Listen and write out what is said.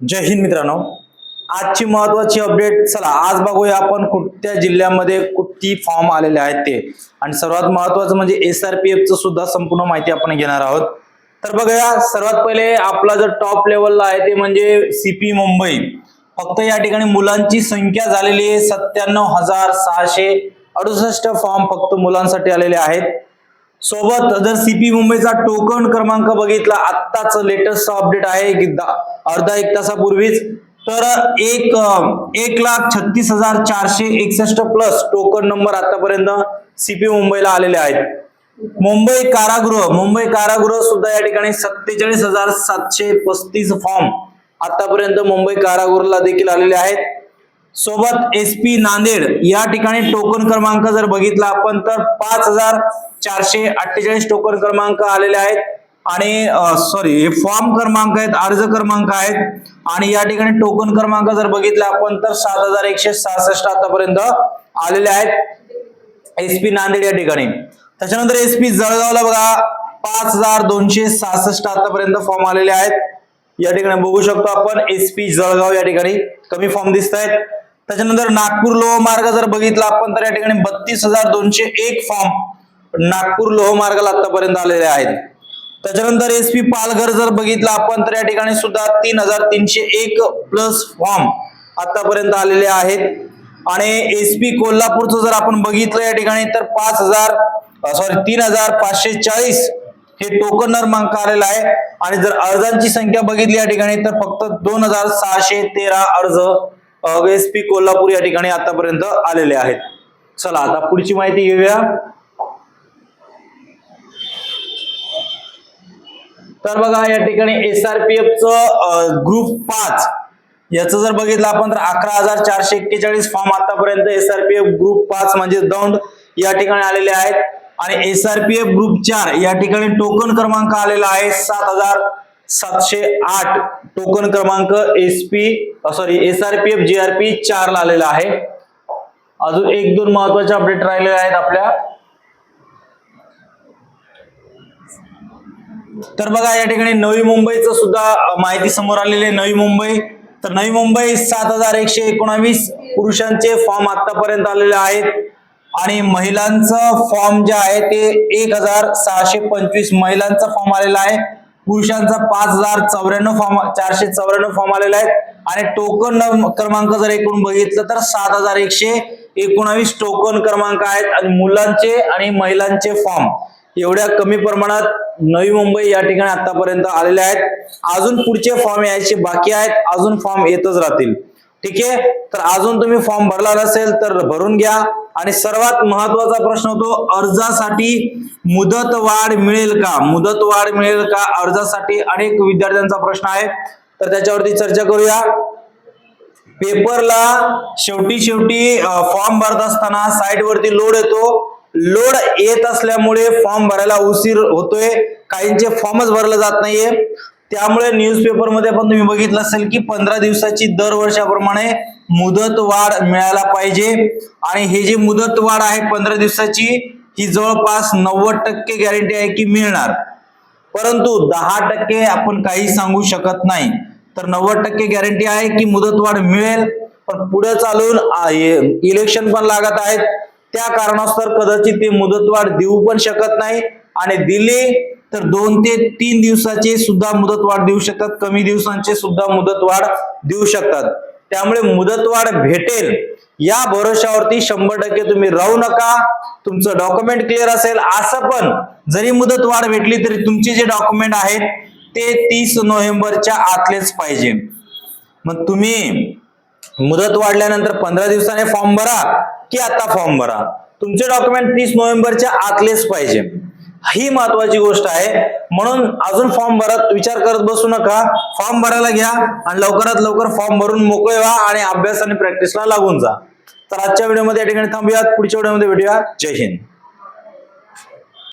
जय हिंद मित्रांनो. आजची महत्वाची अपडेट चला आज बघूया आपण कुठल्या जिल्ह्यामध्ये कुठली फॉर्म आलेले आहेत ते. आणि सर्वात महत्वाचं म्हणजे एस आर पी एफचं सुद्धा संपूर्ण माहिती आपण घेणार आहोत. तर बघूया सर्वात पहिले आपला जो टॉप लेवलला आहे ते म्हणजे सीपी मुंबई. फक्त या ठिकाणी मुलांची संख्या झालेली आहे सत्त्याण्णव हजार सहाशे अडुसष्ट फॉर्म फक्त मुलांसाठी आलेले आहेत. सोबत जर सीपी मुंबईचा टोकन क्रमांक बघितला आत्ताच लेटेस्ट अपडेट आहे की अर्धा एक तासापूर्वीच तर एक एक लाख छत्तीस हजार चारशे एकसष्ट प्लस टोकन नंबर आतापर्यंत सीपी मुंबईला आलेले आहेत. मुंबई कारागृह मुंबई कारागृह सुद्धा या ठिकाणी सत्तेचाळीस हजार सातशे पस्तीस फॉर्म आतापर्यंत मुंबई कारागृहाला देखील आलेले आहेत. सोबत एस पी नांदेड या ठिकाणी टोकन क्रमांक जर बघितला आपण तर पाच हजार चारशे अठ्ठेचाळीस टोकन क्रमांक आलेले आहेत. आणि सॉरी हे फॉर्म क्रमांक आहेत अर्ज क्रमांक आहेत. आणि या ठिकाणी टोकन क्रमांक जर बघितला आपण तर सात हजार एकशे सहासष्ट आतापर्यंत आलेले आहेत एस पी नांदेड या ठिकाणी. त्याच्यानंतर एस पी जळगावला बघा पाच हजार दोनशे सहासष्ट आतापर्यंत फॉर्म आलेले आहेत. या ठिकाणी बघू शकतो आपण एस पी जळगाव या ठिकाणी. कमी फॉर्म दिसत आहेत त्याच्यानंतर नागपूर लोहमार्ग जर बघितला आपण तर या ठिकाणी बत्तीस हजार दोनशे एक फॉर्म नागपूर लोहमार्गाला आतापर्यंत आलेले आहेत. त्याच्यानंतर एस पी पालघर जर बघितला आपण तर या ठिकाणी सुद्धा तीन हजार तीनशे एक प्लस फॉर्म आतापर्यंत आलेले आहेत. आणि एस पी कोल्हापूरचं जर आपण बघितलं या ठिकाणी तर पाच हजार सॉरी तीन हजार पाचशे चाळीस हे टोकन क्रमांक आलेला आहे. आणि जर अर्जांची संख्या बघितली या ठिकाणी तर फक्त दोन हजार सहाशे तेरा अर्ज एस पी कोल्हापूर या ठिकाणी आतापर्यंत आलेले आहेत. चला आता पुढची माहिती घेऊया. तर बघा या ठिकाणी एस आर पी एफचं ग्रुप पाच. याचं जर बघितलं आपण तर अकरा हजार चारशे एक्केचाळीस फॉर्म आतापर्यंत S R P F group पाच म्हणजे दौंड या ठिकाणी आलेले आहेत. आणि S R P F group चार या ठिकाणी टोकन क्रमांक आलेला आहे सात हजार सातशे आठ टोकन क्रमांक S P sorry S R P F G R P चार ला आलेला आहे. अजून एक दोन महत्त्वाचे अपडेट राहिलेले आहेत आपल्या. तर बघा या ठिकाणी नवी मुंबईचं सुद्धा माहिती समोर आलेली आहे. नवी मुंबई तर नवी मुंबई सात हजार एकशे एकोणावीस पुरुषांचे फॉर्म आतापर्यंत आलेले आहेत. आणि महिलांचं फॉर्म जे आहे ते एक हजार सहाशे पंचवीस महिलांचा फॉर्म आलेला आहे. पुरुषांचा पाच हजार चौऱ्याण्णव फॉर्म चारशे चौऱ्याण्णव फॉर्म आलेला आहे आणि टोकन क्रमांक जर एकूण बघितलं तर सात हजार एकशे एकोणावीस टोकन क्रमांक आहेत. आणि मुलांचे आणि महिलांचे फॉर्म एवढ्या कमी प्रमाणात नवी मुंबई या ठिकाणी आतापर्यंत आलेले आहेत. अजून पुढचे फॉर्म यायचे बाकी आहेत. अजून फॉर्म येतच राहतील. ठीक आहे? तर अजून तुम्ही फॉर्म भरला नसेल तर भरून घ्या. आणि सर्वात महत्त्वाचा प्रश्न होतो अर्जासाठी मुदत वाढ मिळेल का? मुदत वाढ मिळेल का अर्जासाठी? अनेक विद्यार्थ्यांचा प्रश्न आहे. तर त्याच्यावरती चर्चा करूया. पेपरला शेवटी शेवटी फॉर्म भरत असताना साईट वरती लोड येतो. लोड येत असल्यामुळे फॉर्म भरायला उशीर होतोय. काहींचे फॉर्मच भरलं जात नाहीये. त्यामुळे न्यूजपेपरमध्ये पण तुम्ही बघितलं असेल की पंधरा दिवसाची दर वर्षाप्रमाणे मुदत वाढ मिळायला पाहिजे. आणि हे जी मुदत वाढ आहे पंधरा दिवसाची ही जवळपास नव्वद टक्के गॅरंटी आहे की मिळणार. परंतु दहा टक्के आपण काही सांगू शकत नाही. तर नव्वद टक्के गॅरंटी आहे की मुदतवाढ मिळेल. पण पुढे चालून इलेक्शन पण लागत आहेत. त्या कारणास्तव कदाचित ते मुदतवाढ देऊ पण शकत नाही. आणि दिली तर दोन ते तीन दिवसाचे सुद्धा मुदतवाढ देऊ शकतात. कमी दिवसांचे सुद्धा मुदतवाढ देऊ शकतात. त्यामुळे मुदतवाढ भेटेल. या भरोशावरती शंभर टक्के तुम्ही राहू नका. तुमचं डॉक्युमेंट क्लिअर असेल असं पण जरी मुदत वाढ भेटली तरी तुमचे जे डॉक्युमेंट आहेत ते तीस नोव्हेंबरच्या आतलेच पाहिजे. मग तुम्ही मुदत वाढल्यानंतर पंधरा दिवसाने फॉर्म भरा की आता फॉर्म भरा. तुमचे डॉक्युमेंट तीस नोव्हेंबरच्या आतलेच पाहिजे. ही महत्वाची गोष्ट आहे. म्हणून अजून फॉर्म भरत विचार करत बसू नका. फॉर्म भरायला घ्या आणि लवकरात लवकर फॉर्म भरून मोकळे व्हा आणि अभ्यास आणि प्रॅक्टिसला लागून जा. तर आजच्या व्हिडिओमध्ये या ठिकाणी थांबूयात. पुढच्या व्हिडिओमध्ये भेटूया. जय हिंद.